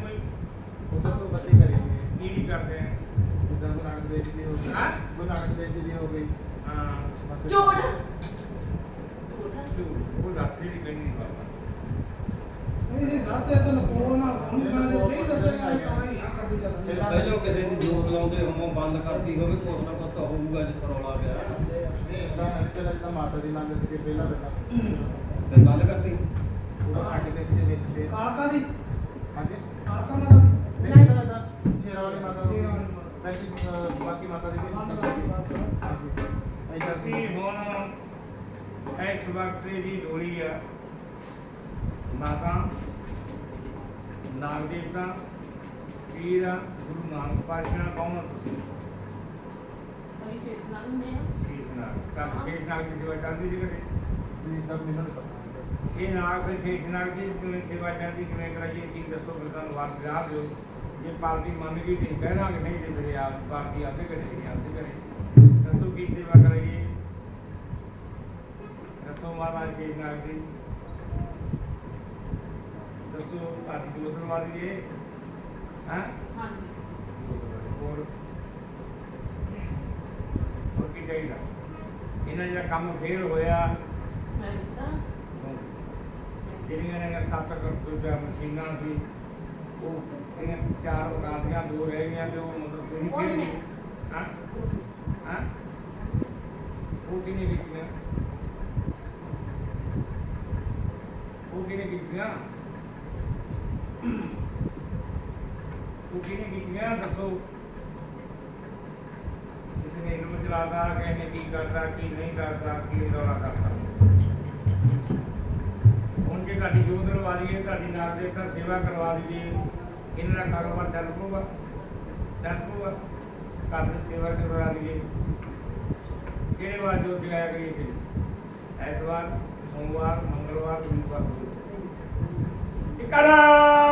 ਕੋਈ? ਕਰਦੇ ਹੀ ਕੋਈ ਕੀ ਨਹੀਂ ਕਰਦੇ? ਜੀ ਦੀ ਹੋ। ਗੁਰੂ ਨਾਨਕ ਦੇਵ ਜੀ ਦੀ ਹੋ। ਝੂਠ ਝੂਠ ਉਹ ਰਾਤਰੀ ਦੀ ਕਹਿੰਦੀ ਨਹੀਂ ਨਹੀਂ ਨਹੀਂ ਦੱਸ ਇਹ ਤਾਂ ਲਕੋ ਨਾ। ਹੁਣ ਮੈਂ ਸਹੀ ਦੱਸਣਾ ਤਾਂ ਹੀ ਆ ਕਦੀ ਗੱਲ ਪਹਿਲਾਂ ਕਿਸੇ ਦੀ ਜੋਤ ਲਾਉਂਦੇ ਹੋਮੋ ਬੰਦ ਕਰਦੀ ਹੋਵੇ ਕੁਛ ਨਾ ਕੁਛ ਤਾਂ ਹੋਊਗਾ ਜਿੱਥੇ ਰੌਲਾ ਪਿਆ। ਨਹੀਂ ਇਦਾਂ ਹੈ ਕਿ ਜਿੱਦਾਂ ਮਾਤਾ ਦੀ ਨਾਮ ਸੀ ਪਹਿਲਾਂ ਪਹਿਲਾਂ ਫਿਰ ਬੰਦ ਕਰਦੀ ਉਹ ਹਟ ਗਏ ਸੀ ਵਿੱਚ ਤੇ ਕਾਕਾ ਦੀ ਹਾਂਜੀ ਕਾਕਾ ਮਾਤਾ ਨਹੀਂ ਪਤਾ ਲੱਗਾ ਮਾਤਾ ਹੋ ਵੈਸੇ ਬਾਕੀ ਮਾਤਾ ਦੀ ਮਾਤਾ ਦੀ ਅਸੀਂ ਹੁਣ ਇਸ ਵਕਤ ਦੀ ਲੋੜੀ ਆ। ਮਾਤਾ ਨਾਗ ਦੇਵਤਾ ਪੀਰ ਗੁਰੂ ਨਾਨਕ ਪਾਤਸ਼ਾਹ ਕੌਣ ਤੁਸੀਂ? ਕੋਈ ਸ਼ੇਸ਼ ਨਾਲ ਹੁੰਦੇ ਆ? ਸ਼ੇਸ਼ ਨਾਗ ਕੱਲ ਸ਼ੇਸ਼ ਨਾਗ ਦੀ ਸੇਵਾ ਚੱਲਦੀ ਸੀ ਕਦੇ ਜੀ ਤਾਂ ਮੈਨੂੰ ਨਹੀਂ ਪਤਾ ਇਹ ਨਾਗ ਫਿਰ ਸ਼ੇਸ਼ ਨਾਗ ਦੀ ਕਿਵੇਂ ਸੇਵਾ ਚੱਲਦੀ ਕਿਵੇਂ ਕਰਾਈਏ ਕੀ ਦੱਸੋ ਫਿਰ ਸਾਨੂੰ ਵਾਰ ਜਵਾਬ ਦਿਓ ਜੇ ਪਾਰਟੀ ਮੰਨ ਗਈ ਤੇ ਕਹਿਣਾਗੇ ਨਹੀਂ ਤੇ ਮੇਰੇ ਆਪ ਪਾਰਟੀ ਆਪੇ ਕਰੇਗੀ ਆਪੇ ਕਰੇ ਦੱਸੋ ਕੀ ਸੇਵਾ ਕਰਾਈਏ ਦੱਸੋ ਮਹਾਰਾਜ ਦੀ ਦੀ ਇਹਨਾਂ ਜਿਹੜਾ ਕੰਮ ਫੇਰ ਹੋਇਆ। ਜਿਹੜੀਆਂ ਇਹਨਾਂ ਸੱਤ ਕੰਪਿਊਟਰ ਮਸ਼ੀਨਾਂ ਸੀ ਉਹ ਇਹਨਾਂ ਚਾਰ ਉਗਾਦੀਆਂ ਦੋ ਰਹਿ ਗਈਆਂ ਤੇ ਉਹ ਮਤਲਬ ਤੁਸੀਂ ਨੇ। ਹਾਂ? ਹਾਂ? ਉਹ ਕਿਨੇ ਕੀਤੀਆਂ? ਉਹ ਕਿਨੇ ਕੀਤੀਆਂ? ਉਹ ਕਿਨੇ ਕੀਤੀਆਂ? ਦੱਸੋ। ਕਿਸੇ ਨੇ ਇਹਨੂੰ ਚਲਾਦਾ ਕਿਸੇ ਨੇ ਕੀ ਕਰਦਾ ਕੀ ਨਹੀਂ ਕਰਦਾ ਕੀ ਰੌਲਾ ਕਰਦਾ ਹੁਣ ਜੇ ਤੁਹਾਡੀ ਜੋਤ ਲਵਾ ਲਈਏ ਤੁਹਾਡੀ ਨਾਮ ਦੇ ਤਾਂ ਸੇਵਾ ਕਰਵਾ ਦਈਏ ਇਹਨਾਂ ਦਾ ਕਾਰੋਬਾਰ ਚੱਲ ਪਊਗਾ ਚੱਲ ਪਊਗਾ, ਘਰ ਦੀ ਸੇਵਾ ਕਰਵਾ ਦਈਏ ਕਿਹੜੇ ਵਾਰ ਜੋਤ ਜਗਾਇਆ ਕਰੀਏ ਜੀ ਐਤਵਾਰ, ਸੋਮਵਾਰ, ਮੰਗਲਵਾਰ ਵੀਰਵਾਰ ਟਿਕਾਰਾ ਸ਼ਿਵਾਲਾ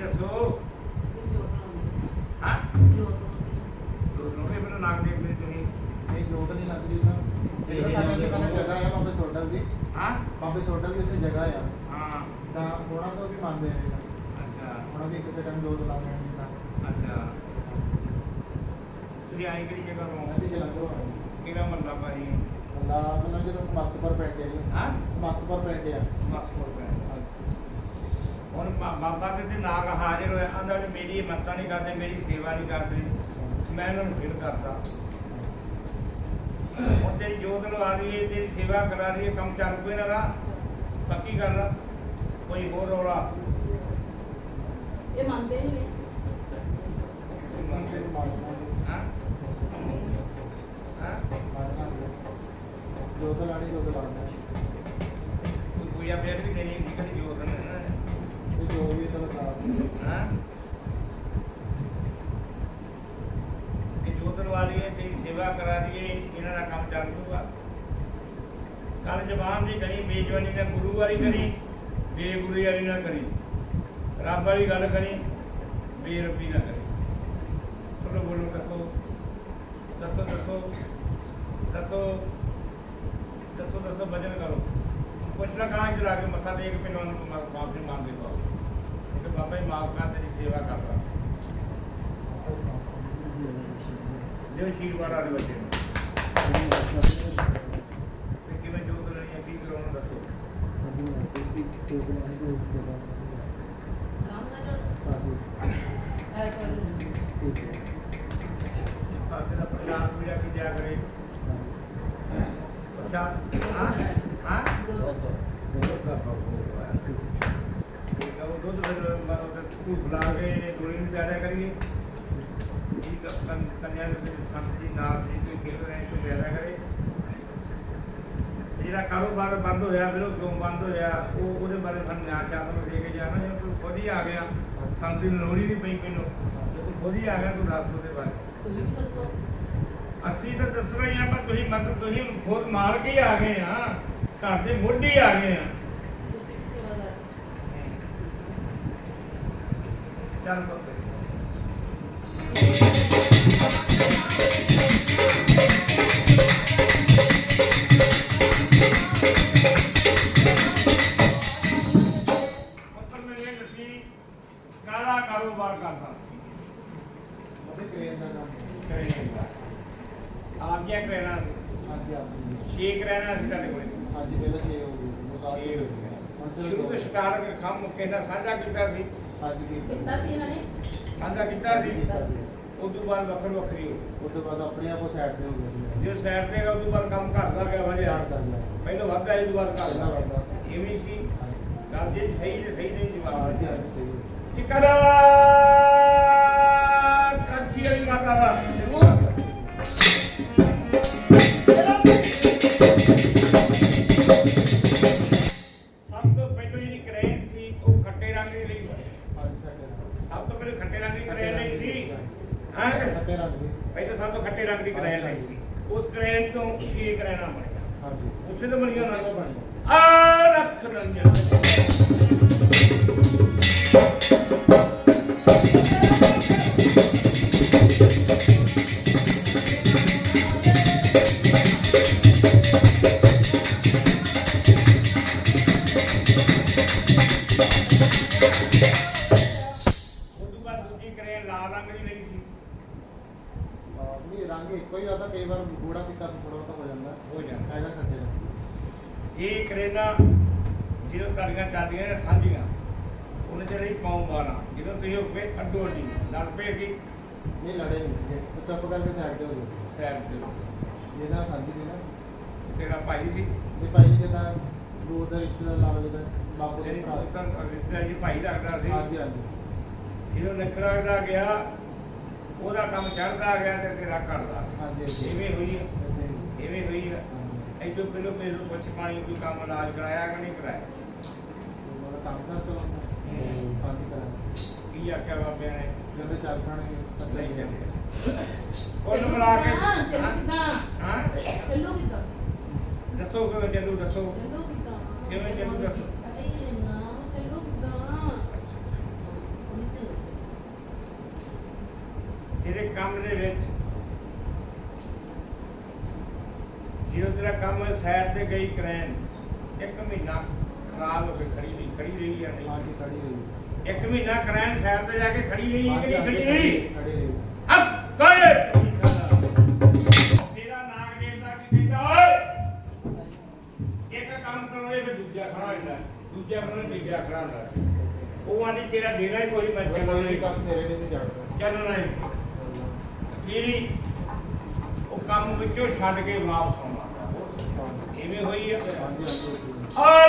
ਦੱਸੋ? ਹਾਂ? ਦੋ ਲੋੜੇ ਬਣਾ ਨਾਗ ਦੇਵਤੇ ਤੁਸੀਂ। ਇਹ ਜੋਤ ਨਹੀਂ ਲੱਗਦੀ ਨਾ। ਇਹ ਸਾਡੇ ਇੱਥੇ ਪਹਿਲਾਂ ਜਗ੍ਹਾ ਹੈ ਬਾਬੇ ਸੋਡਲ ਦੀ। ਹਾਂ? ਬਾਬੇ ਸੋਡਲ ਦੀ ਇੱਥੇ ਜਗ੍ਹਾ ਆ। ਹਾਂ। ਤਾਂ ਉਹਨਾਂ ਤੋਂ ਵੀ ਮੰਨਦੇ ਨੇ ਅੱਛਾ। ਉਹਨਾਂ ਦੀ ਕਿਸੇ ਟਾਈਮ ਜੋਤ ਲਾ ਲੈਣੀ ਤਾਂ ਅੱਛਾ। ਤੁਸੀਂ ਆਏ ਕਿਹੜੀ ਜਗ੍ਹਾ ਤੋਂ? ਅਸੀਂ ਜਲੰਧਰੋਂ ਆਏ। ਕਿਹੜਾ ਮੱਲਾ ਪਾਈ ਅੱਲਾ ਮਤਲਬ ਜਦੋਂ ਸਮਸਤਪੁਰ ਪਿੰਡ ਹੈ ਹਾਂ? ਸਮਸਤਪੁਰ ਪਿੰਡ ਆ। ਮਸਕੋਰ ਪੈ ਹੁਣ ਬਾ- ਬਾਬਾ ਦੇ ਤੇ ਨਾਗ ਹਾਜ਼ਰ ਹੋਇਆ ਆਂਦਾ ਵੀ ਮੇਰੀ ਮੱਤਾਂ ਨਹੀਂ ਕਰਦੇ ਮੇਰੀ ਸੇਵਾ ਨਹੀਂ ਕਰਦੇ। ਮੈਂ ਇਹਨਾਂ ਨੂੰ ਫਿਰ ਕਰਦਾ ਹੁਣ ਤੇਰੀ ਜੋਤ ਲਵਾ ਦਈਏ ਤੇਰੀ ਸੇਵਾ ਕਰਾ ਦਈਏ ਕੰਮ ਚੱਲ ਪਏ ਨਾ ਰਾ ਪੱਕੀ ਗੱਲ ਆ ਕੋਈ ਹੋਰ ਰੌਲਾ? ਇਹ ਮੰਨਦੇ ਨਹੀਂ ਹਾਂ? ਹਾਂ? ਜੋਤ ਲਾਣੀ ਜੋਤ ਲਾਉਣਾ ਕੋਈ ਪੂਜਾ ਫੇਰ ਵੀ ਸੀ ਕਦੀ ਜੋਤ ਨੇ ਨਾ ਤੇ ਜੋ ਵੀ ਤਾਂ ਬਤਾ ਹਾਂ? ਕਿ ਜੋਤ ਲਵਾ ਲਈਏ ਤੇਰੀ ਸੇਵਾ ਕਰਾ ਦਈਏ ਇਹਨਾਂ ਦਾ ਕੰਮ ਚੱਲ ਪੂਗਾ ਕੱਲ ਜ਼ਬਾਨ ਦੀ ਕਰੀ ਬੇਜਵਾਨੀ ਨਾ ਗੁਰੂ ਵਾਲੀ ਕਰੀ ਬੇਗੁਰੂ ਵਾਲੀ ਨਾ ਕਰੀ, ਰੱਬ ਵਾਲੀ ਗੱਲ ਕਰੀ, ਬੇਰੱਬੀ ਨਾ ਕਰੀ। ਚਲੋ ਬੋਲੋ, ਦੱਸੋ। ਦੱਸੋ ਦੱਸੋ। ਦੱਸੋ। ਦੱਸੋ ਦੱਸੋ ਭਜਨ ਕਰੋ। ਪੁੱਛਣਾ ਕਹਾਂ ਚਲਾ ਕੇ ਮੱਥਾ ਟੇਕ ਕੇ ਨੂੰ ਮਾਫੀ ਮੰਗਦੇ ਪਾਓ। ਕਿ ਬਾਬਾ ਜੀ ਮਾਫ ਕਰ ਤੇਰੀ ਸੇਵਾ ਕਰਦਾ ਜੋ ਆਸ਼ੀਰਵਾਦ ਵਾਲੇ ਬੱਚੇ ਨੂੰ। ਤੇ ਕਿਵੇਂ ਜੋਤ ਲੈਣੀ ਹੈ ਕੀ ਕਰਾਉਣਾ ਦੱਸੋ। ਪਾਸੇ ਦਾ ਪ੍ਰਸ਼ਾਦ ਪੂਜਾ ਕੀ ਜਾ ਕਰੇ। ਪ੍ਰਸ਼ਾਦ ਹਾਂ ਹਾਂ। ਦੁੱਧ ਫਿਰ ਕੇ ਨੂੰ ਕਰੀਏ। ਕੰਨਿਆ ਦੇ ਸੰਤ ਜੀ ਨਾਲ ਜੀ ਕੋਈ ਖੇਡ ਰਹੇ ਤੋਂ ਪਿਆਰਿਆ ਕਰੇ। ਜਿਹੜਾ ਕਾਰੋਬਾਰ ਬੰਦ ਹੋਇਆ ਫਿਰ ਉਹ ਕਿਉਂ ਬੰਦ ਹੋਇਆ ਉਹ ਉਹਦੇ ਬਾਰੇ ਸਾਨੂੰ ਜਾਣ ਚਾਹਤ ਨੂੰ ਦੇ ਕੇ ਜਾਣਾ ਜੇ ਤੂੰ ਖੁਦ ਹੀ ਆ ਗਿਆ ਸੰਤ ਦੀ ਲੋੜ ਹੀ ਨਹੀਂ ਪਈ ਮੈਨੂੰ ਤੂੰ ਖੁਦ ਹੀ ਆ ਗਿਆ ਤੂੰ ਦੱਸ ਉਹਦੇ ਬਾਰੇ। ਤੁਸੀਂ ਵੀ ਦੱਸੋ। ਅਸੀਂ ਤਾਂ ਦੱਸਣਾ ਹੀ ਆ ਪਰ ਤੁਸੀਂ ਮਤਲਬ ਤੁਸੀਂ ਖੁਦ ਮਾਰ ਕੇ ਹੀ ਆ ਗਏ ਆ ਘਰ ਦੇ ਮੁੱਢ ਹੀ ਆ ਗਏ ਆ ਤੁਸੀਂ ਵੀ ਸੇਵਾਦਾਰ ਮੇਰੇ ਦੱਸੀ ਕਾਹਦਾ ਕਾਰੋਬਾਰ ਕਰਦਾ। ਉਹਦੇ ਕ੍ਰੇਨ ਦਾ ਕੰਮ ਕਰੇਨ ਦਾ। ਆਪ ਕੀ ਕਰਨਾ ਸੀ। ਹਾਂਜੀ ਹਾਂਜੀ ਛੇ ਰਹਿਣਾ ਸੀ ਤੁਹਾਡੇ ਕੋਲ। ਹਾਂਜੀ ਪਹਿਲਾਂ ਛੇ ਹੋ ਗਏ ਸੀ ਗਏ। ਹੁਣ ਸ਼ੁਰੂ ਤੋਂ ਕੇ ਕੰਮ ਮੁੱਕੇ ਨਾਲ ਸਾਂਝਾ ਕੀਤਾ ਸੀ। ਕੀ ਕੀਤਾ? ਸੀ ਇਹਨਾਂ ਨੇ? ਸਾਂਝਾ ਕੀਤਾ ਸੀ। ਉਸ ਤੋਂ ਬਾਅਦ ਵੱਖਰ ਵੱਖਰੀ ਹੋ ਗਈ। ਉਸ ਤੋਂ ਬਾਅਦ ਆਪਣੇ ਆਪ ਉਹ ਸਾਈਡ ਤੇ ਹੋ ਗਏ ਸੀ। ਜੋ ਸਾਈਡ ਤੇ ਗਿਆ ਉਸ ਤੋਂ ਬਾਅਦ ਕੰਮ ਘਰ ਦਾ ਗਿਆ ਵਜੇ ਯਾਦ ਕਰ ਲਿਆ ਪਹਿਲਾਂ ਵੱਧਦਾ ਇਹ ਤੋਂ ਬਾਅਦ ਘਰ ਪਹਿਲਾਂ ਦਾ। ਵੱਧਦਾ। ਇਵੇਂ ਸੀ। ਗੱਲ ਜੇ ਸਹੀ ਤੇ ਸਹੀ ਨਹੀਂ ਜਵਾਬ। ਹਾਂਜੀ ਹਾਂਜੀ ਉਸ ਕਰੇਨ ਤੋਂ ਛੇ ਕਰੇਨਾਂ ਬਣੀਆਂ ਹਾਂਜੀ। ਉਸੇ ਤੋਂ ਬਣੀਆਂ ਨਾ। ਆ ਰੱਖ ਲੰਜਾ ਚੱਲਦੀਆਂ ਨੇ ਸਾਂਝੀਆਂ ਉਹਨੇ ਤੇ ਰਹੀ ਕੌਮ ਵਾਰਾਂ ਜਦੋਂ ਤੁਸੀਂ ਹੋ ਗਏ ਅੱਡੋ ਅੱਡੀ। ਲੜ ਪਏ ਸੀ। ਨਹੀਂ ਲੜੇ ਨਹੀਂ ਸੀਗੇ। ਉਹ ਚੁੱਪ ਕਰਕੇ ਸਾਈਡ ਤੇ ਹੋ ਗਏ। ਸੈਰ ਤੇ ਇਹਦਾ ਸਾਂਝੀ ਦੀ ਨਾ। ਤੇਰਾ ਭਾਈ ਸੀ। ਇਹ ਭਾਈ ਜਿੱਦਾਂ ਦੂਰ ਦਾ ਰਿਸ਼ਤੇਦਾਰ ਲਾ ਲਓ ਜਿੱਦਾਂ ਬਾਪੂ ਦੇ ਤੇਰੀ ਭਰਾ। ਪੁੱਤਰ ਰਿਸ਼ਤਾ ਜੀ ਭਾਈ ਲੱਗਦਾ ਸੀ। ਹਾਂਜੀ ਹਾਂਜੀ। ਜਦੋਂ ਨਿਕਲਦਾ ਗਿਆ ਉਹਦਾ ਕੰਮ ਚੜਦਾ ਗਿਆ ਤੇ ਤੇਰਾ ਘਟਦਾ ਹਾਂਜੀ ਹਾਂਜੀ। ਇਵੇਂ ਹੋਈ ਹੀ। ਇਵੇਂ ਹੋਈ ਹਾਂਜੀ। ਐਦੋਂ ਪਹਿਲੋਂ ਪਹਿਲੋਂ ਪੁੱਛ ਪਾਣੀ ਕੋਈ ਕੰਮ ਇਲਾਜ ਕਰਾਇਆ ਕਿ ਨਹੀਂ ਕਰਾਇਆ? ਕੰਮ ਕਰ ਚਲੋ ਹੂੰ। ਹਾਂਜੀ ਕਰਾਂ। ਕੀ ਆਖਿਆ ਬਾਬਿਆਂ ਨੇ? ਜਦੋਂ ਚਾਰ ਖਾਣੇ ਨਹੀਂ ਸਹੀ ਚੱਲਿਆ ਉਹਨੂੰ ਮਿਲਾ ਕੇ ਹਾਂ ਚੱਲੋ ਕਿੱਦਾਂ? ਹਾਂ? ਚੱਲੋ ਕਿੱਦਾਂ? ਦੱਸੋ ਕਿਵੇਂ ਚੱਲੂ ਦੱਸੋ। ਚੱਲੋ ਕਿੱਦਾਂ? ਕਿਵੇਂ ਚੱਲੂ ਦੱਸੋ? ਅਰੇ ਨਾ ਚੱਲੋ ਕਿੱਦਾਂ? ਤੇਰੇ ਕੰਮ ਦੇ ਵਿੱਚ। ਜਦੋਂ ਤੇਰਾ ਕੰਮ ਸਾਈਡ ਤੇ ਗਈ ਕਰੈਨ। ਇੱਕ ਮਹੀਨਾ। ਖਰਾਬ ਹੋ ਕੇ ਖੜੀ ਰਹੀ ਖੜੀ ਰਹੀ ਜਾਂ ਨਹੀਂ? ਹਾਂਜੀ ਖੜੀ ਰਹੀ। ਇੱਕ ਮਹੀਨਾ ਕਰੈਨ ਸਾਈਡ ਤੇ ਜਾ ਕੇ ਖੜੀ ਰਹੀ ਕਿ ਨਹੀਂ ਖੜੀ ਰਹੀ? ਖੜੀ ਰਹੀ ਅਬ ਕਹੇ ਤੇਰਾ ਨਾਗ ਦੇਵਤਾ ਕੀ ਕਹਿੰਦਾ ਓਏ! ਇੱਕ ਕੰਮ ਕਰੋਗੇ ਫਿਰ ਦੂਜਾ ਖੜਾ ਹੋ ਜਾਂਦਾ ਦੂਜਾ ਕਰੋਗੇ ਤੀਜਾ ਖੜਾ ਹੁੰਦਾ। ਉਹ ਆਂਦੀ ਤੇਰਾ ਦੇਣਾ ਹੀ ਕੋਈ ਮੈਂ ਚੱਲਣਾ ਨਹੀਂ। ਕੰਮ ਸਿਰੇ ਨਹੀਂ ਸੀ ਚੜਦਾ ਚੱਲਣਾ ਨਹੀਂ ਅਖੀਰੀ ਉਹ ਕੰਮ ਵਿੱਚੋਂ ਛੱਡ ਕੇ ਵਾਪਸ ਆਉਣਾ। ਇਵੇਂ ਹੋਈ ਆ? ਹਾਂਜੀ ਹਾਂਜੀ ਆ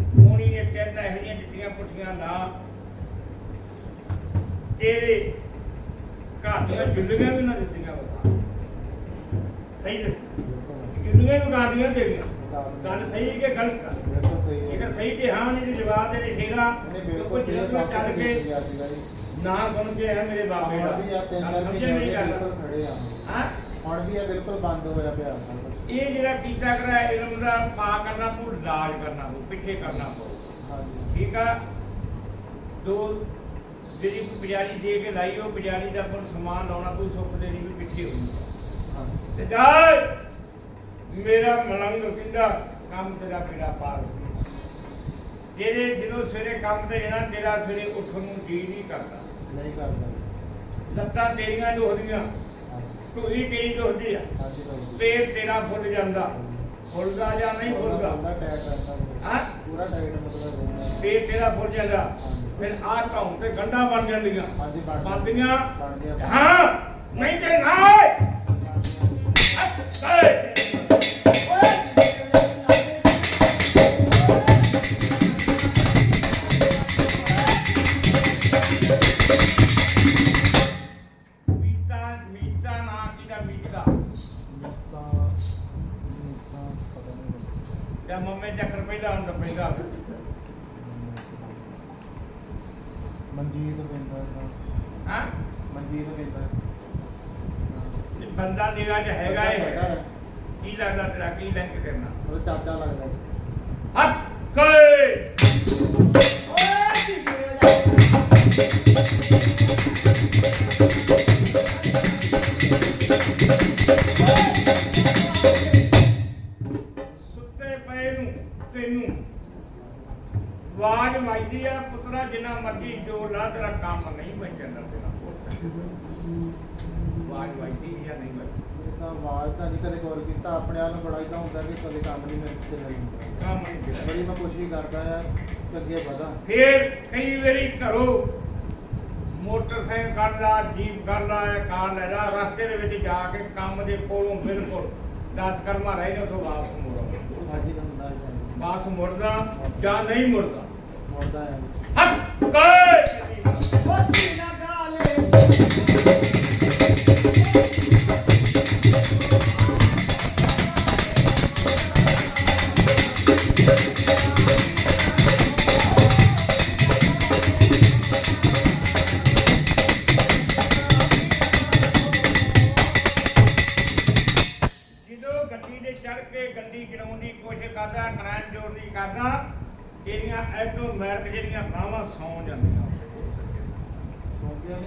ਕੀ ਨਾ ਕਾਨੇ ਆਦ ਸ਼ਕਤੀ ਮਾਂ ਮਸਾਣੀ ਆਦ ਸ਼ਕਤੀ ਮਾਂ ਸੰਸਾਰਕਾਰੀ ਆਦ ਸ਼ਕਤੀ ਮਾਂ ਮੋਣੀ ਨੇ। ਕਹਿੰਦਾ ਇਹ ਜਿਹੀਆਂ ਪੁੱਠੀਆਂ ਲਾ ਤੇਰੇ ਘਰ ਦੀਆਂ ਜੁੱਲੀਆਂ ਵੀ ਨਾ ਦਿੱਤੀਆਂ ਬਤਾ ਸਹੀ ਦੱਸ। ਜੁੱਲੀਆਂ ਵੀ ਗਾਦੀਆਂ ਤੇਰੀਆਂ। ਗੱਲ ਸਹੀ ਕਿ ਗਲਤ ਕਰ ਜੇਕਰ ਸਹੀ ਕਿ ਹਾਂ ਨਹੀਂ ਤੇ ਜਵਾਬ ਦੇ ਦੇ ਸ਼ੇਰਾ। ਜਦੋਂ ਸਾਫ਼ ਚੱਲ ਕੇ ਨਾ ਸੁਣ ਕੇ ਹੈ ਮੇਰੇ ਬਾਬੇ ਦਾ। ਹੁਣ ਤਿੰਨ ਮਹੀਨੇ ਨਹੀਂ ਗੱਲ ਹੁਣ ਵੀ ਇਹ ਬਿਲਕੁਲ ਬੰਦ ਹੋਇਆ ਪਿਆ। ਇਹ ਜਿਹੜਾ ਕੀਤਾ ਕਰਾਇਆ ਇਹਨਾਂ ਦਾ ਪਾ ਕਰਨਾ ਪਊ ਇਲਾਜ ਕਰਨਾ ਪਊ ਪਿੱਛੇ ਕਰਨਾ ਪਊ। ਠੀਕ ਆ? ਦੋ ਜਿਹੜੀ ਬਜਾਰੀ ਦੇ ਕੇ ਲਾਈ ਉਹ ਬਜਾਰੀ ਦਾ ਆਪਾਂ ਸਮਾਨ ਲਾਉਣਾ ਕੋਈ ਸੁੱਖ ਦੇਣੀ ਵੀ ਪਿੱਛੇ ਹੋਊ। ਤੇ ਜਾ ਮੇਰਾ ਮਲੰਗ ਕਹਿੰਦਾ ਕੰਮ ਤੇਰਾ ਬੇੜਾ ਪਾਰ। ਤੇਰੇ ਜਦੋਂ ਸਵੇਰੇ ਕੰਮ ਤੇ ਜਾਣਾ ਤੇਰਾ ਸਵੇਰੇ ਉੱਠਣ ਨੂੰ ਜੀ ਨਹੀਂ ਕਰਦਾ। ਨਹੀਂ ਕਰਦਾ। ਲੱਤਾਂ ਤੇਰੀਆਂ ਦੁਖਦੀਆਂ। ਢੂਹੀ ਤੇਰੀ ਦੁਖਦੀ ਆ। ਪੇਟ ਤੇਰਾ ਫੁੱਲ ਜਾਂਦਾ। ਫੁੱਲਦਾ ਜਾਂ ਨਹੀਂ ਫੁੱਲਦਾ? ਹਾਂ? ਪੂਰਾ ਟਾਈਟ ਮਤਲਬ। ਪੇਟ ਤੇਰਾ ਫੁੱਲ ਜਾਂਦਾ। ਫਿਰ ਆਹ ਘਾਉ ਤੇ ਗੰਢਾਂ ਬਣ ਜਾਂਦੀਆਂ। ਬਣਦੀਆਂ? ਹਾਂ। ਨਹੀਂ ਤੇ ਨਾ। ਮੀਤਾ ਮੰਮੇ ਚੱਕਰ ਪਹਿਲਾਂ ਹੁੰਦਾ ਪੈਂਦਾ। ਮਨਜੀਤ ਪਿੰਦਾ ਹਾਂ? ਮਨਜੀਤ ਪਿੰਦਾ। ਤੇ ਬੰਦਾ ਨਿਗਾਹ 'ਚ ਹੈਗਾ ਇਹ। ਹੈਗਾ। ਕੀ ਲੱਗਦਾ ਤੇਰਾ ਕੀ ਲਿੰਕ ਕਰਨਾ? ਉਹ ਚਾਚਾ ਲੱਗਦਾ। ਹੈ। ਹੱਥ ਕਰੇ ਸੁੱਤੇ ਆਵਾਜ਼ ਵੱਜਦੀ ਆ ਪੁੱਤਰਾ ਜਿੰਨਾ ਮਰਜ਼ੀ ਜੋਰ ਲਾ ਤੇਰਾ ਕੰਮ ਨਹੀਂ ਬਚਣਾ ਤੇਰਾ ਆਵਾਜ਼ ਵੱਜਦੀ ਜਾਂ ਨਹੀਂ ਵੱਜਦੀ ਇਹ ਤਾਂ ਆਵਾਜ਼ ਤਾਂ ਨਹੀਂ ਕਦੇ ਗੌਰ ਕੀਤਾ ਆਪਣੇ ਆਪ ਨੂੰ ਬੜਾ ਇਦਾਂ ਹੁੰਦਾ ਕਿ ਕਦੇ ਕੰਮ ਨਹੀਂ ਮੇਰੇ ਤੇ ਨਹੀਂ ਕੰਮ ਨਹੀਂ ਬੜੀ ਮੈਂ ਕੋਸ਼ਿਸ਼ ਕਰਦਾ ਆ ਕਿ ਅੱਗੇ ਵਧਾਂ। ਫਿਰ ਕਈ ਵਾਰੀ ਘਰੋਂ ਮੋਟਰਸਾਈਕਲ ਕੱਢਦਾ ਜੀਪ ਕੱਢਦਾ ਹੈ ਕਾਰ ਲੈ ਜਾ ਰਸਤੇ ਦੇ ਵਿੱਚ ਜਾ ਕੇ ਕੰਮ ਦੇ ਕੋਲੋਂ ਬਿਲਕੁਲ 10 ਕਰਮਾ ਰਹਿ ਨੇ ਉਥੋਂ ਵਾਪਸ ਮੁੜੋ। ਸਾਡੀ ਤਾਂ ਹੁੰਦਾ ਹੈ ਵਾਪਸ ਮੁੜਦਾ ਜਾਂ ਨਹੀਂ ਮੁੜਦਾ? ਮੁੜਦਾ ਹੈ। ਹੱਥ ਕਰੇ ਜਦੋਂ ਗੱਡੀ ਦੇ ਚੜ ਕੇ ਗੱਡੀ ਚਲਾਉਣ ਦੀ ਕੋਸ਼ਿਸ਼ ਕਰਦਾ ਕਰਾਂ ਜੋੜ ਦੀ ਕਰਦਾ ਤੇਰੀਆਂ ਐਟੋਮੈਟਿਕ ਜਿਹੜੀਆਂ ਬਾਹਾਂ ਸੌਂ ਜਾਂਦੀਆਂ?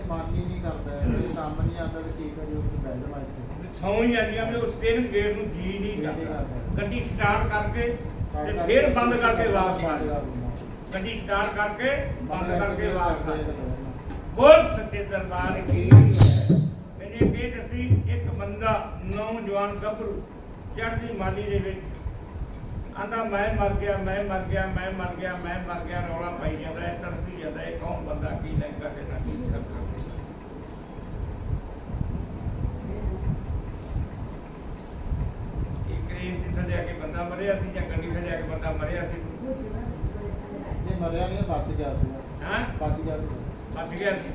ਮਨ ਹੀ ਨਹੀਂ ਕਰਦਾ ਇਹ। ਕੰਮ ਨਹੀਂ ਆਉਂਦਾ ਕਿ ਠੀਕ ਹੈ ਜੀ ਜਾਵਾਂ ਇੱਥੇ ਸੌਂ ਹੀ ਜਾਂਦੀਆਂ ਵੀ ਉਸ ਸਟੇਰਿੰਗ ਗੇਅਰ ਨੂੰ ਜੀ ਨਹੀਂ ਕਰਦਾ। ਗੱਡੀ ਸਟਾਰਟ ਕਰਕੇ ਤੇ ਫਿਰ ਬੰਦ ਕਰਕੇ ਵਾਪਸ ਆ ਜਾ ਗੱਡੀ ਸਟਾਰਟ ਕਰਕੇ ਬੰਦ ਕਰਕੇ ਵਾਪਸ ਆ ਜਾ ਬੋਲ ਸੱਚੇ ਦਰਬਾਰ ਕੀ ਮੇਰੇ ਕੀ ਦੱਸੀ ਇੱਕ ਬੰਦਾ ਨੌਜਵਾਨ ਗੱਭਰੂ ਚੜ੍ਹਦੀ ਮਾਲੀ ਦੇ ਵਿੱਚ ਆਂਦਾ ਮੈਂ ਮਰ ਗਿਆ ਮੈਂ ਮਰ ਗਿਆ ਮੈਂ ਮਰ ਗਿਆ ਮੈਂ ਮਰ ਗਿਆ ਰੌਲਾ ਪਾਈ ਜਾਂਦਾ ਹੈ ਤੜਫੀ ਜਾਂਦਾ ਹੈ ਕੌਣ ਬੰਦਾ ਕੀ ਲੈਂਦਾ ਤੇ ਨਾ ਕੀ ਕਰਦਾ। ਇੱਕ ਰੇਲ ਦੀ ਆ ਕੇ ਬੰਦਾ ਮਰਿਆ ਸੀ ਜਾਂ ਗੱਡੀ ਆ ਕੇ ਬੰਦਾ ਮਰਿਆ ਸੀ? ਇਹ ਮਰਿਆ ਨਹੀਂ ਬਚ ਗਿਆ ਸੀ। ਹਾਂ? ਬਚ ਗਿਆ ਸੀ। ਬਚ ਗਿਆ ਸੀ।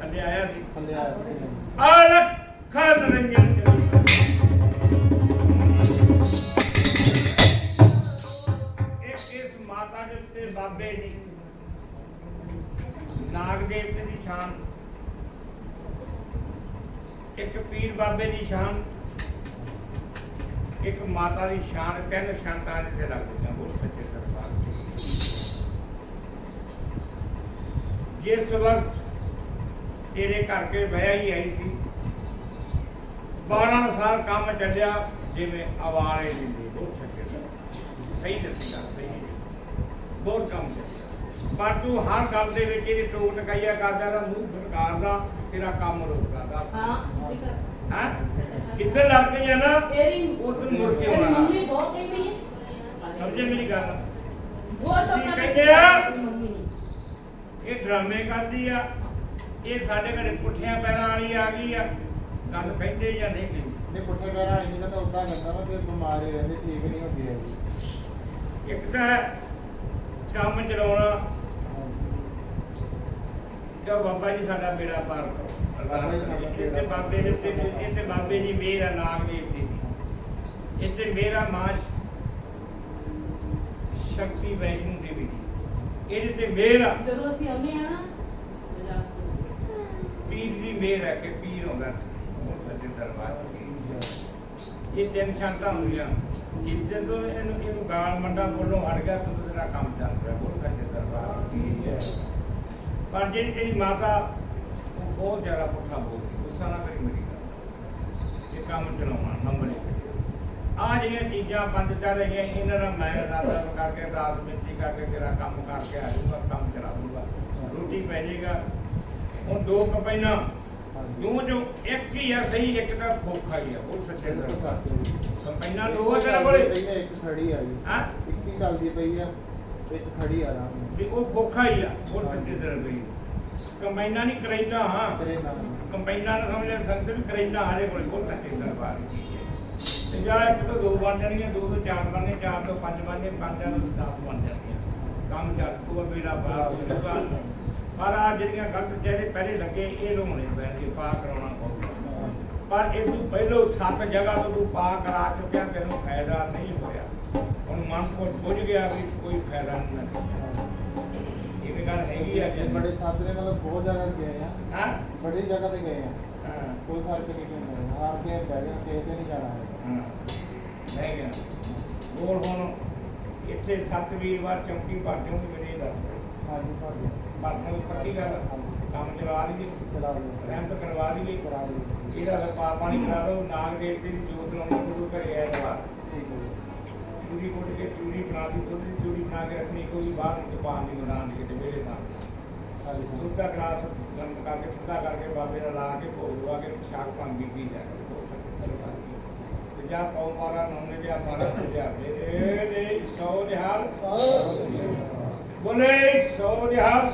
ਥੱਲੇ ਆਇਆ ਸੀ। ਥੱਲੇ ਆਇਆ ਸੀ। ਨਹੀਂ। ਆਲਕ ਖਲ ਰੰਜਨ। ਦੇਵਤੇ ਇੱਕ ਪੀਰ ਬਾਬੇ ਦੀ ਸ਼ਾਨ ਇੱਕ ਮਾਤਾ ਦੀ ਸ਼ਾਨ, ਤਿੰਨ ਸ਼ਾਨਤਾਂ ਦੇ ਲੱਗਦੀਆਂ ਬਹੁਤ ਸੱਚੇ ਦਰਬਾਰ ਜਿਸ ਵਕਤ ਤੇਰੇ ਘਰ ਵਿਆਹ ਹੀ ਆਈ ਸੀ 12 ਸਾਲ ਕੰਮ ਚੱਲਿਆ, ਜਿਵੇਂ ਆਵਾਰੇ ਦਿੰਦੇ, ਬਹੁਤ ਸੱਚੇ ਸਹੀ ਦੱਸੀ ਸਹੀ। ਬਹੁਤ ਕੰਮ ਚੱਲਿਆ। ਪਰ ਤੂੰ ਹਰ ਗੱਲ ਦੇ ਵਿੱਚ ਇਹ ਟੋਕ ਟਕਾਈਆ ਕਰਦਾ ਦਾ ਮੂੰਹ ਫਟਕਾਰਦਾ ਤੇਰਾ ਕੰਮ ਰੋਕਦਾ ਦੱਸ ਹਾਂ ਠੀਕ ਹੈ ਹਾਂ? ਕਿੱਧਰ ਲੱਗ ਗਈ ਆ ਨਾ? ਤੇਰੀ ਉਧਰ ਮੁੜ ਕੇ ਆਉਣਾ ਮੰਮੀ ਬਹੁਤ ਕਹਿੰਦੀ ਹੈ। ਸਮਝੇ ਮੇਰੀ ਗੱਲ? ਕੀ ਨੇ ਕਹਿੰਦੇ ਆ? ਨੂੰ। ਇਹ ਡਰਾਮੇ ਕਰਦੀ ਆ। ਇਹ ਸਾਡੇ ਘਰੇ ਪੁੱਠਿਆਂ ਪੈਰਾਂ ਵਾਲੀ ਆ ਗਈ ਆ। ਗੱਲ ਕਹਿੰਦੇ ਜਾਂ ਨਹੀਂ ਕਹਿੰਦੇ? ਨਹੀਂ ਪੁੱਠੇ ਪੈਰਾਂ ਵਾਲੀ ਨਹੀਂ ਤਾਂ ਉਦਾਂ ਕਹਿੰਦਾ ਵਾ ਕਿ ਬਿਮਾਰ ਹੀ ਰਹਿੰਦੇ ਠੀਕ ਨਹੀਂ ਹੁੰਦੀ ਹੈ ਇੱਕ ਤਾਂ ਕੰਮ ਚਲਾਉਣਾ। ਕਿ ਬਾਬਾ ਜੀ ਸਾਡਾ ਬੇੜਾ ਪਾਰ ਕਰੋ। ਬਾਬਾ ਜੀ ਸਾਡਾ ਬੇੜਾ ਇੱਥੇ ਬਾਬੇ ਦੇ ਉੱਤੇ ਇੱਥੇ ਬਾਬੇ ਦੀ ਮਿਹਰ ਆ ਨਾਗ ਦੇਵ ਜੀ ਦੀ। ਇੱਥੇ ਮੇਰਾ ਮਾਂ ਸ਼ਕਤੀ ਵੈਸ਼ਨੂ ਦੇਵੀ ਇਹਦੇ ਤੇ ਮਿਹਰ ਆ। ਜਦੋਂ ਅਸੀਂ ਆਉਂਦੇ ਆ ਨਾ ਪੀਰ ਦੀ ਮਿਹਰ ਹੈ ਕਿ ਪੀਰ ਉਹ ਸੱਜੇ ਦਰਬਾਰ ਇਹ ਤਿੰਨ ਸ਼ਾਂਤਾਂ ਹੁੰਦੀਆਂ। ਕਿ ਜਦੋਂ ਇਹਨੂੰ ਇਹਨੂੰ ਗਾਲ ਮੰਡਾ ਬੋਲੋਂ ਹਟ ਗਿਆ ਤਾਂ ਤੇਰਾ ਕੰਮ ਚੱਲ ਪਿਆ ਬਹੁਤ ਸੱਚੇ ਦਰਬਾਰ ਕੀ ਹੈ। ਪਰ ਜਿਹੜੀ ਤੇਰੀ ਮਾਤਾ ਉਹ ਬਹੁਤ ਜ਼ਿਆਦਾ ਪੁੱਠਾ ਬੋਲਦੀ ਗੁੱਸਾ ਨਾ ਕਰੀ ਮੇਰੀ ਗੱਲ। ਇਹ ਕੰਮ ਚਲਾਉਣਾ ਨੰਬਰ ਇੱਕ। ਆ ਜਿਹੜੀਆਂ ਚੀਜ਼ਾਂ ਬੰਦ ਚੱਲ ਰਹੀਆਂ ਇਹਨਾਂ ਦਾ ਮੈਂ ਰਾਤ ਕਰਕੇ ਅਰਦਾਸ ਬੇਨਤੀ ਕਰਕੇ ਤੇਰਾ ਕੰਮ ਕਰਕੇ ਆ ਜਾਊਗਾ ਕੰਮ ਚਲਾ ਦੂੰਗਾ ਰੋਟੀ ਪੈ ਜਾਏਗਾ। ਹੁਣ ਦੋ ਕਪੈਨਾ ਦੋ ਜੋ ਇੱਕ ਹੀ ਆ ਸਹੀ ਇੱਕ ਦਾ ਖੋਖਾ ਹੀ ਆ ਉਹ ਸੱਚੇ ਦਰਬਾਰ। ਕਪੈਨਾ ਦੋ ਆ ਤੇਰੇ ਕੋਲੇ। ਇੱਕ ਖੜੀ ਆ ਜੀ। ਹਾਂ? ਇੱਕ ਹੀ ਚੱਲਦੀ ਪਈ ਆ। ਇੱਕ ਖੜੀ ਆ ਨਾਲ। ਵੀ ਉਹ ਖੋਖਾ ਹੀ ਆ ਉਹ ਸੱਚੇ ਦਰਬਾਰ ਕਪੈਨਾ ਨਹੀਂ। ਕਰੈਂਦਾ ਹਾਂ। ਤੇਰੇ ਨਾਲ ਕੰਬਾਈਨਾਂ ਨੂੰ ਸਮਝਿਆ ਸੰਤ ਵੀ ਕਰੈਂਦਾ ਹਾਰੇ ਕੋਲ ਕੋਲ ਸੱਚੇ ਦਰਬਾਰ ਤੇ ਜਾਂ ਇੱਕ ਤੋਂ ਦੋ ਬਣ ਜਾਣਗੀਆਂ ਦੋ ਤੋਂ ਚਾਰ ਬਣਨੇ ਚਾਰ ਤੋਂ ਪੰਜ ਬਣਨੇ ਪੰਜਾਂ ਤੋਂ 10 ਬਣ ਜਾਂਦੀਆਂ ਕੰਮ ਚੱਲ ਪੂਆ ਬੇੜਾ ਪਾਰ ਹੋ ਜਾਊਗਾ ਪਰ ਆ ਜਿਹੜੀਆਂ ਗਲਤ ਜਿਹੜੇ ਪਹਿਲੇ ਲੱਗੇ ਇਹ ਲੋਹਣੇ ਪੈਣਗੇ ਪਾ ਕਰਾਉਣਾ ਪਊਗਾ ਪਰ ਇਹ ਤੂੰ ਪਹਿਲੋਂ ਸੱਤ ਜਗ੍ਹਾ ਤੋਂ ਤੂੰ ਪਾ ਕਰਾ ਚੁੱਕਿਆ ਤੈਨੂੰ ਫਾਇਦਾ ਨਹੀਂ ਹੋਇਆ। ਹੁਣ ਮਨ ਕੋ ਬੁੱਝ ਗਿਆ ਵੀ ਕੋਈ ਫਾਇਦਾ ਨਹੀਂ ਇਹ ਵੀ ਗੱਲ ਹੈਗੀ ਆ ਇਹ ਬੜੇ ਸਾਧਰੇ ਮਤਲਬ ਬਹੁਤ ਜਗ੍ਹਾ ਗਏ ਆ। ਹਾਂ? ਬੜੀ ਜਗ੍ਹਾ ਤੇ ਗਏ ਆ। ਹਾਂ। ਕੋਈ ਫ਼ਰਕ ਨਹੀਂ ਪੈਂਦਾ। ਹਾਰ ਕੇ ਬਹਿ ਜਾਣਾ ਕਿਸੇ ਤੇ ਨਹੀਂ ਜਾਣਾ ਹੈ। ਲੈ ਗਿਆ। ਹੋਰ ਹੁਣ ਇੱਥੇ ਸੱਤ ਵੀਰਵਾਰ ਚੌਂਕੀ ਭਰ ਜਾਊਗੀ ਮੇਰੇ ਦੱਸ ਹਾਂਜੀ ਭਾਜੀ ਬਾਤਾਂ ਵੀ ਪੱਕੀ ਗੱਲ ਕੰਮ ਚਲਾ ਲਈਏ ਚਲਾ ਦਿਓ ਰਹਿਮਤ ਕਰਵਾ ਲਈਏ ਕਰਾ ਦਿਓ ਇਹਦਾ ਪਾ ਪਾਣੀ ਕਰਾ ਦਿਓ ਨਾਗ ਦੇਵਤੇ ਦੀ ਜੋਤ ਲਾਉਣੀ ਸ਼ੁਰੂ ਕਰੇ ਐਤਵਾਰ ਠੀਕ ਹੈ। ਜੀ ਚੂੜੀ ਕੁੱਟ ਕੇ ਚੂੜੀ ਬਣਾ ਦੀ ਦੁੱਧ ਦੀ ਚੂੜੀ ਬਣਾ ਕੇ ਰੱਖਣੀ ਕੋਈ ਬਾਹਰ ਨਹੀਂ ਪਾਣ ਦੀ ਮੈਦਾਨ ਦੇ ਕਿਤੇ ਮੇਰੇ ਨਾਲ ਹਾਂਜੀ ਦੁੱਧ ਦਾ ਗਲਾਸ ਗਰਮ ਕਰਕੇ ਠੰਡਾ ਕਰਕੇ ਬਾਬੇ ਦਾ ਲਾ ਕੇ ਭੋਗ ਲਵਾ ਕੇ ਸ਼ਾਕ ਪਾਣ ਦੀ ਪੀ ਜਾ ਕੇ ਹੋ ਸਕਦਾ ਤੇ ਜਾ ਪਾਉ ਮਾਰਾ ਨੌਨੇ ਜਿਆ ਮਾਰਾ ਤੇ ਜਾ ਦੇ ਦੇ ਸੌ ਨਿਹਾਲ ਬੋਲੇ ਸੌ ਨਿਹਾਲ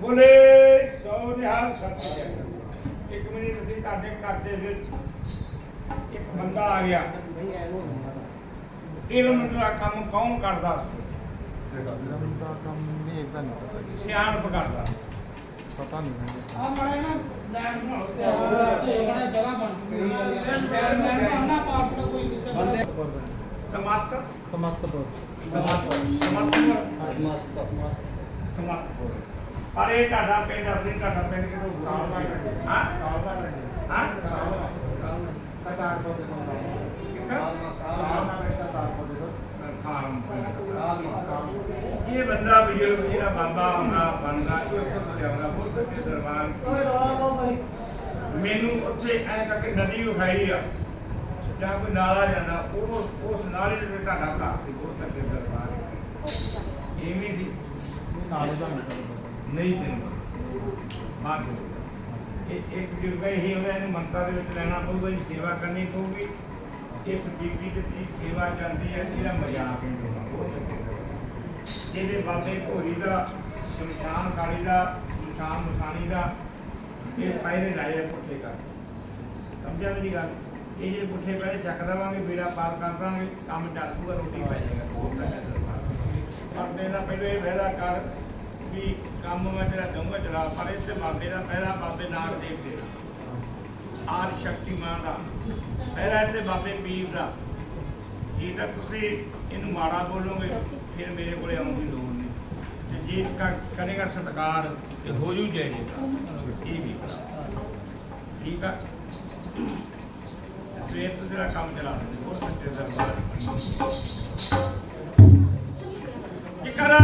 ਬੋਲੇ ਇਲਮ ਦਾ ਕੰਮ ਕੌਣ ਕਰਦਾ ਸੀ? ਇਲਮ ਦਾ ਕੰਮ ਨਹੀਂ ਇਦਾਂ ਨਹੀਂ ਪਤਾ ਜੀ। ਸਿਆਣਪ ਕਰਦਾ ਪਤਾ ਨਹੀਂ ਮੈਨੂੰ। ਆ ਮੜਾ ਨਾ ਲੈਂਡ ਬਣਾਓ ਤੇ ਬੜਾ ਜਗ੍ਹਾ ਬਣ ਬਣਾਉਣਾ ਪਾਪ ਦਾ ਕੋਈ ਬੰਦੇ- ਨਹੀਂ। ਸਮਤ ਸਮਸਤਪੁਰ। ਸਮਤ ਸਮਤ ਮਸਤ ਸਮਤ ਪਰ ਇਹ ਤੁਹਾਡਾ ਪਿੰਡ ਆਪਣੀ ਤੁਹਾਡਾ ਪਿੰਡ ਕਿਹੜਾ ਹੋਊਗਾ? ਹਾਂ? ਹਾਂ? ਕਟਾਰਪੁਰ ਦੇ ਕੋਲ ਕਿੱਥੇ ਕਾਲ ਨਾ ਬੇਟਾ ਕਟਾਰਪੁਰ ਦੇ ਕੋਲ ਖਾਨ ਕਾਲ ਇਹ ਬੰਦਾ ਬਜ਼ੁਰਗ ਜਿਹੜਾ ਬਾਬਾ ਆਉਂਦਾ ਬਣਦਾ ਇਹ ਉੱਥੇ ਤੋਂ ਲਿਆਉਂਦਾ ਬੁੱਧ ਦੇ ਦਰਬਾਰ ਮੈਨੂੰ ਉੱਥੇ ਐ ਕਰਕੇ ਨਦੀ ਵਿਖਾਈ ਆ ਜਾਂ ਕੋਈ ਨਾਲਾ ਜਾਂਦਾ ਉਹ ਉਸ ਨਾਲੇ ਦੇ ਵਿੱਚ ਤੁਹਾਡਾ ਘਰ ਸੀ ਉਹ ਸੱਚੇ ਦਰਬਾਰ ਐਵੇਂ ਸੀ ਨਾਲੇ ਦਾ ਨਹੀਂ ਪਤਾ ਨਹੀਂ ਦਿੰਦਾ ਮਾਂ ਇਹ ਇੱਕ ਜੁਰਗ ਹੀ ਹੋਇਆ ਇਹਨੂੰ ਮੰਤਰਾ ਦੇ ਵਿੱਚ ਲੈਣਾ ਪਊਗਾ ਜੀ ਸੇਵਾ ਕਰਨੀ ਪਊਗੀ। ਇਸ ਬੀਬੀ ਦੀ ਸੇਵਾ ਜਾਂਦੀ ਹੈ, ਇਹਦਾ ਮਜ਼ਾਕ ਨਹੀਂ ਹੋਣਾ ਉਹ ਬਾਬੇ ਘੋਰੀ ਦਾ, ਸ਼ਮਸ਼ਾਨ ਕਾਲੀ ਦਾ, ਸ਼ਮਸ਼ਾਨ ਮਸਾਣੀ ਦਾ, ਇਹ ਪਹਿਰੇ ਲਾਏ ਪੁੱਠੇ ਕਰ ਸਮਝਿਆ ਮੇਰੀ ਗੱਲ? ਇਹ ਜਿਹੜੇ ਪੁੱਠੇ ਪਹਿਰੇ ਚੱਕ ਦੇਵਾਂਗੇ, ਬੇੜਾ ਪਾਰ ਕਰ ਦਾਂਗੇ, ਕੰਮ ਚੱਲ ਪੂਗਾ ਰੋਟੀ ਪੈ ਜਾਏਗਾ ਪਰ ਦੇ ਦਾ ਪਹਿਲੇ ਇਹ ਵਾਅਦਾ ਕਰ ਵੀ ਕੰਮ ਮੈਂ ਤੇਰਾ ਦਊਂਗਾ ਚਲਾ ਪਰ ਇਸ ਤੇ ਬਾਬੇ ਦਾ ਪਹਿਰਾ ਬਾਬੇ ਨਾਗ ਦੇਵ ਦੇ। ਆਦ ਸ਼ਕਤੀਮਾਨ ਦਾ ਪਹਿਲਾ ਇੱਥੇ ਬਾਬੇ ਪੀਰ ਦਾ। ਜੇ ਤਾਂ ਤੁਸੀਂ ਇਹਨੂੰ ਮਾੜਾ ਬੋਲੋਗੇ, ਫਿਰ ਮੇਰੇ ਕੋਲੇ ਆਉਣ ਦੀ ਲੋੜ ਨਹੀਂ। ਤੇ ਜੇ ਕਰੇਗਾ ਸਤਿਕਾਰ, ਤੇ ਹੋ ਜੂ ਜੈ ਇਹ ਵੀ ਠੀਕ ਆ? ਸਵੇਰ ਤੋਂ ਤੇਰਾ ਕੰਮ ਚਲਾ ਦੇ ਹੋਰ ਸੱਚੇ ਦਰਬਾਰ। ਇਕਰਾ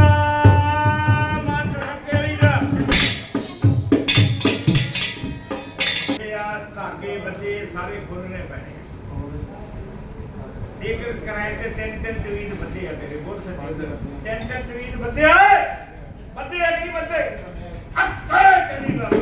ਇੱਕ ਕਿਰਾਏ ਤੇ ਤਿੰਨ ਤਿੰਨ ਤਵੀਤ ਬੱਦੇ ਆ ਤੇਰੇ ਬਹੁਤ ਸੱਚੇ ਤਿੰਨ ਤਿੰਨ ਤਵੀਤ ਬੱਦੇ ਆ ਬੱਦੇ ਆ ਕੀ ਬੱਦੇ? ਅੱਛੇ ਕਰੀ ਬਾਬਾ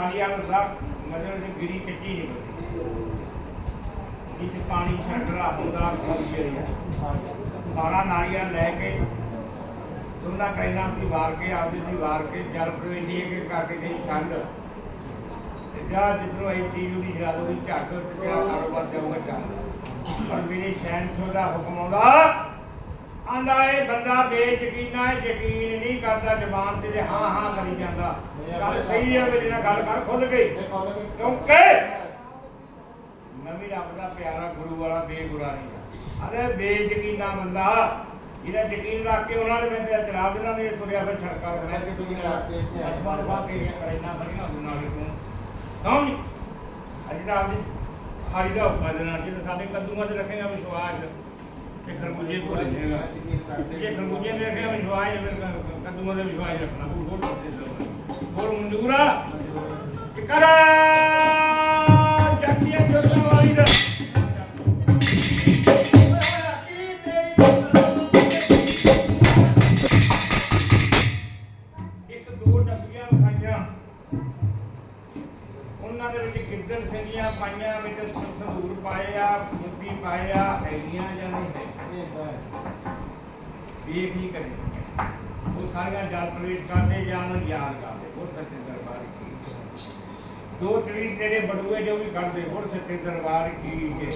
ਇੱਕ ਨਾਰੀਅਲ ਦਾ ਮਤਲਬ ਕਿ ਗਿਰੀ ਕੱਚੀ ਨਹੀਂ ਹੁੰਦੀ ਇਹ ਪਾਣੀ ਛੱਡਣਾ ਹੁੰਦਾ ਸਬਜ਼ੀ ਹੈ। 12 ਨਾਰੀਅਲ ਲੈ ਕੇ ਦੋਨਾਂ ਕੈਨਾ ਦੀ ਵਾਰ ਕੇ ਆਪਦੀ ਦੀ ਵਾਰ ਕੇ, ਜਲ ਪ੍ਰਵੇਦੀ ਕੇ ਕਰਕੇ ਗਈ ਛੰਡ। ਤੇ ਜਾ ਜਿੱਧਰੋਂ ਆਈ ਚੀਜ਼ ਉਹਦੀ ਜਰਾ ਉਹਦੀ ਝੱਗ, ਤੇ ਤੇਰਾ ਕਾਰੋਬਾਰ ਜਾਊਗਾ ਚੱਲ। ਪਰ ਮੇਰੇ ਸ਼ਹਿਨਸ਼ਾਹ ਦਾ ਹੁਕਮ ਆਉਂਦਾ ਆਂਦਾ ਇਹ ਬੰਦਾ ਬੇਯਕੀਨਾ ਹੈ ਯਕੀਨ ਨਹੀਂ ਕਰਦਾ ਜ਼ਬਾਨ ਤੇ ਹਾਂ ਹਾਂ ਕਰੀ ਜਾਂਦਾ। ਗੱਲ ਸਹੀ ਹੈ ਮੇਰੇ ਨਾਲ ਗੱਲ ਕਰ ਖੁੱਲ ਗਈ। ਕਿਉਂਕਿ ਨਵੀਂ ਰੱਬ ਦਾ ਪਿਆਰਾ ਗੁਰੂ ਵਾਲਾ ਬੇਗੁਰਾ ਨਹੀਂ ਅਰੇ ਬੇਯਕੀਨਾ ਬੰਦਾ ਜਿਹੜਾ ਯਕੀਨ ਰੱਖ ਕੇ ਉਹਨਾਂ ਦੇ ਵਿੱਚ ਜਨਾਬ ਇਹਨਾਂ ਨੇ ਤੁਰਿਆ ਫਿਰ ਛੜਕਾ ਮੈਂ ਕਿ ਤੁਸੀਂ ਰੱਖ ਕੇ ਇੱਥੇ ਆਏ। ਅਜਮਾਨ ਬਾਤ ਕੇ ਕਰਨਾ ਬੜੀਆਂ ਉਹਨਾਂ ਨਾਲ ਤੂੰ ਕੌਣ ਨਹੀਂ ਅੱਜ ਦਾ ਆਪਦੀ ਹਾਰੀ ਦਾ ਹੁਕਮ ਦੇਣਾ ਸਾਡੇ ਕੱਦੂਆਂ ਤੇ ਰੱਖੇਗਾ ਵਿਸ਼ਵਾਸ ਤੇ ਖਰਬੂਜੇ ਕੋ ਰੱਖੇਗਾ ਜੇ ਖਰਬੂਜੇ ਨੇ ਰੱਖਿਆ ਵਿਸ਼ਵਾਸ ਫਿਰ ਕੱਦੂਆਂ ਦੇ ਵਿਸ਼ਵਾਸ ਰੱਖਣਾ ਤੂੰ ਹੋਰ ਕਰਦੇ ਕਰਦੇ ਜਾਂ ਉਹਨੂੰ ਯਾਦ ਕਰਦੇ ਹੋਰ ਸੱਚੇ ਦਰਬਾਰ ਕੀ ਦੋ ਚੜੀ ਤੇਰੇ ਬੜੂਏ ਜੋ ਵੀ ਕਰਦੇ ਹੋਰ ਸੱਚੇ ਦਰਬਾਰ ਕੀ ਹੈ?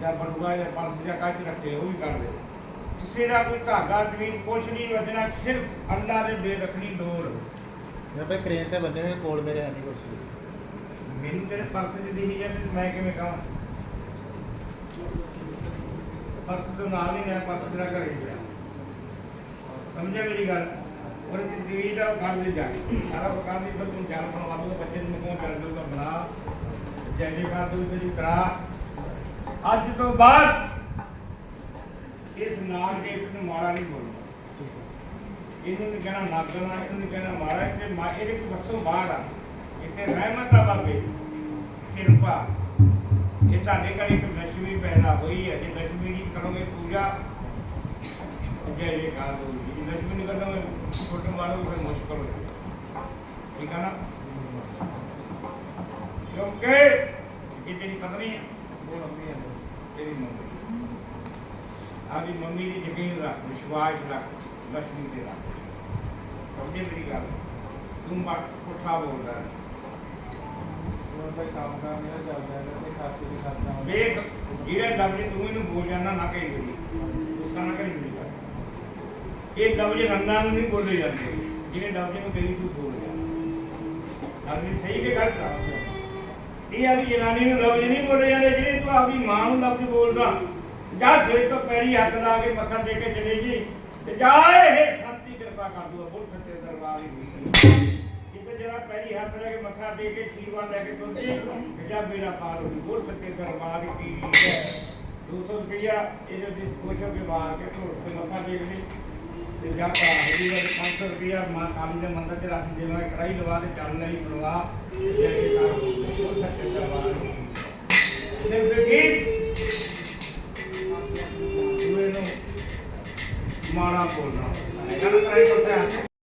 ਜਾਂ ਬੜੂਆ ਜਾਂ ਪਰਸ ਜਾਂ ਕੱਚ ਰੱਖੇ ਉਹ ਵੀ ਕਰਦੇ ਕਿਸੇ ਦਾ ਕੋਈ ਧਾਗਾ ਤਵੀਰ ਕੁਛ ਨਹੀਂ ਵੱਜਣਾ ਸਿਰਫ ਅੱਲਾ ਦੇ ਬੇਰਖਣੀ ਡੋਰ। ਭਾਈ ਕ੍ਰੇਨ ਤੇ ਬੰਨੇ ਹੋਏ ਕੋਲ ਮੇਰੇ ਹੈ ਨਹੀਂ ਕੁਛ। ਮੈਨੂੰ ਤੇਰੇ ਪਰਸ ਚ ਦਿਖੀ ਜਾਂਦੀ ਮੈਂ ਕਿਵੇਂ ਕਹਾਂ ਪਰਸ ਤੋਂ ਨਾਲ ਨਹੀਂ ਰਿਹਾ ਪਰਸ ਤੇਰਾ ਘਰੇ ਪਿਆ ਸਮਝਿਆ ਮੇਰੀ ਗੱਲ? ਉਹਨੇ ਤੀਜੀ ਦਾ ਕੰਮ ਦੇ ਜਾ ਸਾਰਾ ਪ੍ਰਕਾਰ ਦੀ ਫਿਰ ਤੂੰ ਚੱਲ ਬਣਵਾ ਦੋ ਬੱਚੇ ਨੂੰ ਕੋਣ ਚੱਲ ਦੋ ਤਾਂ ਬਣਾ। ਜੈ ਜੀ ਕਰ ਤੇਰੀ ਕਰਾ। ਅੱਜ ਤੋਂ ਬਾਅਦ ਇਸ ਨਾਮ ਦੇ ਨੂੰ ਮਾਰਾ ਨਹੀਂ ਬੋਲਣਾ। ਇਹਨੂੰ ਨਹੀਂ ਕਹਿਣਾ ਨਾਗਣਾ ਇਹਨੂੰ ਨਹੀਂ ਕਹਿਣਾ ਮਾਰਾ ਕਿ ਮਾ ਇਹਦੇ ਵਸੋਂ ਬਾਹਰ ਆ। ਇੱਥੇ ਰਹਿਮਤ ਆ ਬਾਬੇ ਕਿਰਪਾ। ਇਹ ਤੁਹਾਡੇ ਘਰ ਇੱਕ ਲక్ష్ਮੀ ਪੈਦਾ ਹੋਈ ਹੈ। ਜੇ ਲక్ష్ਮੀ ਦੀ ਕਰੋਗੇ ਪੂਜਾ जय जय काल होगी इन्वेस्टमेंट निकलना मैं छोटे मारो फिर मुश्किल हो जाएगी ठीक है ना क्योंकि ये तेरी पत्नी है वो लंबी है तेरी मम्मी आपकी मम्मी की यकीन रख विश्वास रख लक्ष्मी दे रख समझे मेरी गल तुम बात पुठा बोल रहा है ਵੇਖ ਜਿਹੜਾ ਲੱਗ ਤੂੰ ਇਹਨੂੰ ਬੋਲ ਜਾਣਾ ਨਾ ਕਹੀ ਉਸ ਤਰ੍ਹਾਂ ਨਾ ਕਹੀ ਮੇਰੀ ਗੱਲ ਇਹ ਲਫ਼ਜ਼ ਰੰਨਾਂ ਨੂੰ ਨਹੀਂ ਬੋਲੇ ਜਾਂਦੇ ਜਿਹੜੇ ਲਫ਼ਜ਼ ਨੂੰ ਕਹੀ ਤੂੰ ਬੋਲ ਜਾ ਆਦਮੀ ਸਹੀ ਕਿ ਗਲਤ ਆ ਇਹ ਆਦੀ ਜਨਾਨੀ ਨੂੰ ਲਫ਼ਜ਼ ਨਹੀਂ ਬੋਲੇ ਜਾਂਦੇ ਜਿਹੜੇ ਤੂੰ ਆਪਦੀ ਮਾਂ ਨੂੰ ਲਫ਼ਜ਼ ਬੋਲਦਾ ਜਾ ਸਿਰ ਤੋਂ ਪੈਰੀ ਹੱਥ ਲਾ ਕੇ ਮੱਥਾ ਦੇ ਕੇ ਚਲੇ ਜੀ ਤੇ ਜਾ ਇਹ ਸੰਤੀ ਕਿਰਪਾ ਕਰ ਦੂਗਾ ਬੋਲ ਸੱਚੇ ਦਰਬਾਰ ਦੀ ਕਿਤੇ ਜਿਹੜਾ ਪੈਰੀ ਹੱਥ ਲੈ ਕੇ ਮੱਥਾ ਦੇ ਕੇ ਸ਼ੀਰਵਾਦ ਲੈ ਕੇ ਤੁਰਦੀ ਤੇ ਜਾ ਮੇਰਾ ਪਾਰ ਹੋ ਬੋਲ ਸੱਚੇ ਦਰਬਾਰ ਕੀ ਹੈ 200 ਰੁਪਇਆ ਇਹਦੇ ਵਿੱਚ ਖੁਸ਼ ਹੋ ਕੇ ਬਾਹਰ ਕੇ ਢੋਲ ਤੇ ਮੱਥਾ ਟੇਕ ਲਈ ਤੇ 500 ਰੁਪਇਆ ਮਾਂ ਕਾਲੀ ਦੇ ਮੰਦਰ ਤੇ ਰੱਖ ਦੇਵਾਂਗੇ ਕੜਾਈ ਲਵਾ ਦੇ ਚੱਲ ਨਹੀਂ ਪਰਵਾ ਜੈ ਜੈ ਕਰ ਬੋਲ ਸੱਚੇ ਦਰਬਾਰ ਤੇ ਬੇਟੀ ਤੂੰ ਇਹਨੂੰ ਬੋਲਣਾ। ਕਹਿੰਦਾ ਕਰਾਈ ਪਤਾ